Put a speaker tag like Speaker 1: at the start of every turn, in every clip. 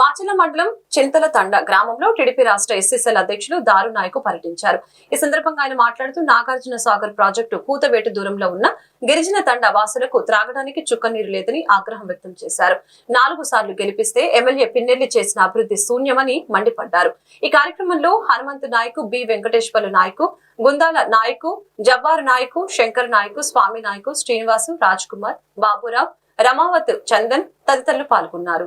Speaker 1: మాచల మండలం చింతల తండ గ్రామంలో టీడీపీ రాష్ట్ర ఎస్సీసీఎల్ అధ్యక్షులు దారు నాయకు పర్యటించారు. ఈ సందర్భంగా ఆయన మాట్లాడుతూ నాగార్జున సాగర్ ప్రాజెక్టు కూతవేటు దూరంలో ఉన్న గిరిజన తండ వాసులకు త్రాగడానికి చుక్క నీరు లేదని ఆగ్రహం వ్యక్తం చేశారు. నాలుగు సార్లు గెలిపిస్తే ఎమ్మెల్యే పిన్నెల్లి చేసిన అభివృద్ధి శూన్యమని మండిపడ్డారు. ఈ కార్యక్రమంలో హనుమంతు నాయకు బి వెంకటేశ్వర్లు నాయకు గుందాల నాయకు జబ్బారు నాయకు శంకర్ నాయకు స్వామి నాయకు శ్రీనివాసు రాజ్ కుమార్ బాబురావు రమావత్ చందన్ తదితరులు పాల్గొన్నారు.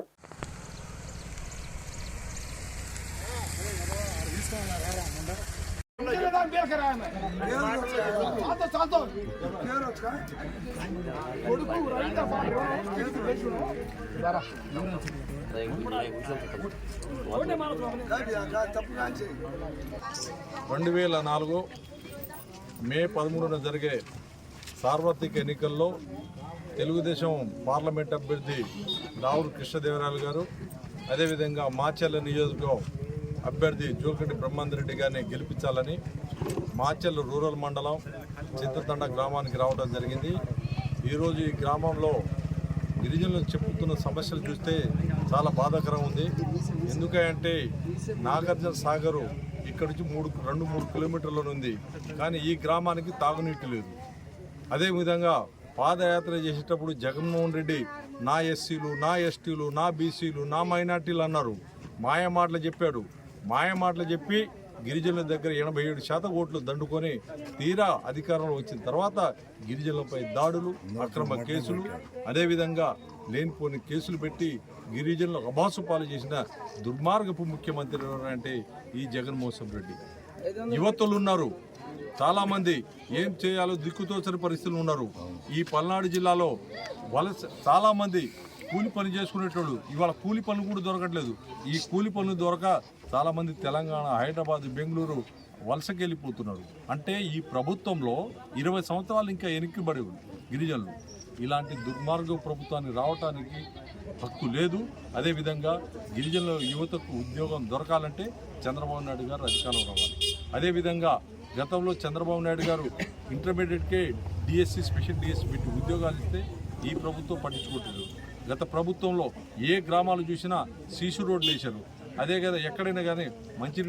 Speaker 2: రెండు వేల నాలుగు మే పదమూడున జరిగే సార్వత్రిక ఎన్నికల్లో తెలుగుదేశం పార్లమెంట్ అభ్యర్థి రావుల కృష్ణదేవరాయలు గారు అదేవిధంగా మాచర్ల నియోజకవర్గం అభ్యర్థి జోకంటి బ్రహ్మాందరెడ్డి గారిని గెలిపించాలని మాచెల్ రూరల్ మండలం చిత్రతండ గ్రామానికి రావడం జరిగింది. ఈరోజు ఈ గ్రామంలో గిరిజనులు చెప్పుతున్న సమస్యలు చూస్తే చాలా బాధాకరం ఉంది. ఎందుకంటే నాగార్జున సాగరు ఇక్కడ నుంచి మూడు రెండు మూడు కిలోమీటర్ల ఉంది కానీ ఈ గ్రామానికి తాగునీటి లేదు. అదేవిధంగా పాదయాత్ర చేసేటప్పుడు జగన్మోహన్ రెడ్డి నా ఎస్సీలు నా ఎస్టీలు నా బీసీలు నా మైనార్టీలు అన్నారు. మాయ మాటలు చెప్పాడు. మాయ మాటలు చెప్పి గిరిజనుల దగ్గర ఎనభై ఏడు శాతం ఓట్లు దండుకొని తీరా అధికారంలో వచ్చిన తర్వాత గిరిజనులపై దాడులు అక్రమ కేసులు అదేవిధంగా లేనిపోని కేసులు పెట్టి గిరిజనులకు అభాసు పాలు చేసిన దుర్మార్గపు ముఖ్యమంత్రి ఎవరంటే ఈ జగన్మోహన్ రెడ్డి. యువతులు ఉన్నారు. చాలామంది ఏం చేయాలో దిక్కుతోచని పరిస్థితులు ఉన్నారు. ఈ పల్నాడు జిల్లాలో వలస చాలామంది కూలి పని చేసుకునేటోళ్ళు ఇవాళ కూలి పనులు కూడా దొరకట్లేదు. ఈ కూలి పనులు దొరక చాలామంది తెలంగాణ హైదరాబాద్ బెంగళూరు వలసకి వెళ్ళిపోతున్నారు అంటే ఈ ప్రభుత్వంలో ఇరవై సంవత్సరాలు ఇంకా వెనక్కిబడి గిరిజనులు. ఇలాంటి దుర్మార్గ ప్రభుత్వాన్ని రావటానికి హక్కు లేదు. అదేవిధంగా గిరిజనుల యువతకు ఉద్యోగం దొరకాలంటే చంద్రబాబు నాయుడు గారు అధికారం రావాలి. అదేవిధంగా గతంలో చంద్రబాబు నాయుడు గారు ఇంటర్మీడియట్కే డిఎస్సి స్పెషల్ డిఎస్సి పెట్టి ఉద్యోగాలు ఇస్తే ఈ ప్రభుత్వం పట్టించుకుంటుంది గత ప్రభుత్వంలో ఏ గ్రామాలు చూసినా సీసు రోడ్లు వేశారు. అదే కదా ఎక్కడైనా కానీ మంచి